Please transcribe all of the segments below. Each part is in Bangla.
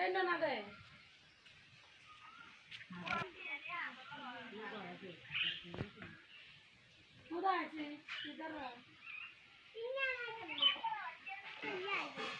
Bendo na de. Kuda aja, kita lah. Ini yang ada. Ini aja.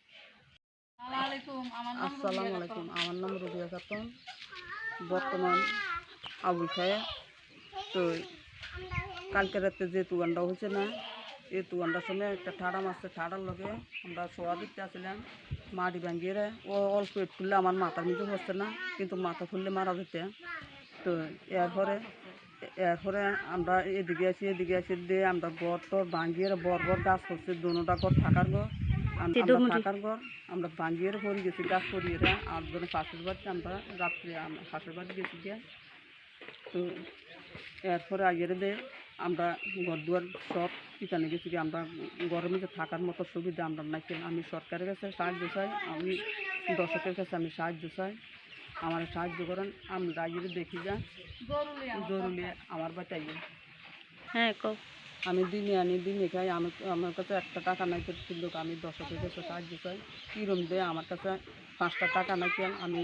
আসসালামু আলাইকুম আমার নাম রবিয়া খাতুন। বর্তমান আবুল খায়া। তো কালকে রাতে যে তুগানটা হয়েছে না এই তুগানটার সময় একটা ঠাড়া মারছে ঠাড়ার লগে আমরা সোয়া দিতে আসছিলাম মাটি ভাঙিয়ে রে। ও অল্প খুললে আমার মাথার নিচে হচ্ছে না কিন্তু মাথা ফুললে মারা যেতে। তো এরপরে এরপরে আমরা এদিকে আছি এদিকে আছি দিয়ে আমরা ঘর টর ভাঙিয়ে বর বর গাছ করছে দোনোটা ঘর থাকার তে আমরা। থাকার ঘর গেছি গাছ পরিয়ে রে। আর ধরে পাশের বাড়িতে আমরা রাত্রে আমরা পাশের বাড়ি গেছি গিয়ে। তো এরপরে আগের দে আমরা ঘর দুয়ার সব ঠিকানে গেছি গিয়ে। আমরা মধ্যে থাকার মতো সুবিধা আমরা নাই কেন আমি সরকারের কাছে সাহায্য চাই আমি দর্শকের কাছে আমি সাহায্য চাই। আমার সাহায্য করেন আমরা আগের দেখি যা। জরুরি আমার বাড়িতে হ্যাঁ কও। আমি দিনে আনি, দিনে খাই। আমি আমার কাছে একটা টাকা নাই তো লোক আমি দশ দর্শকের কাছে সাহায্য চাই। কিরম দেয় আমার কাছে পাঁচটা টাকা নাই কেন? আমি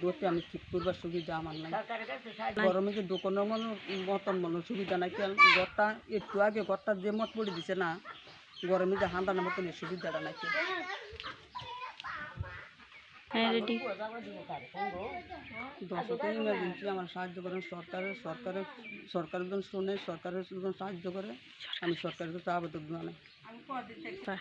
দুয়ারতে আমি ঠিক করবার সুবিধা আমার নাই। গরমে যে দোকানের মনে, মতন মনে সুবিধা নাই কেন? ঘরটা একটু আগে ঘরটা যে মত পড়ে দিছে না, গরমে যে হান্দানোর মতন সুবিধাটা নাই কেন? হ্যাঁ রেডি দর্শকের ইমার্জেন্সি আমার সাহায্য করেন সরকারের সরকারের সরকারের একজন শুনে সরকারের একজন সাহায্য করে। আমি সরকারের তো আবেদন জানাই। হ্যাঁ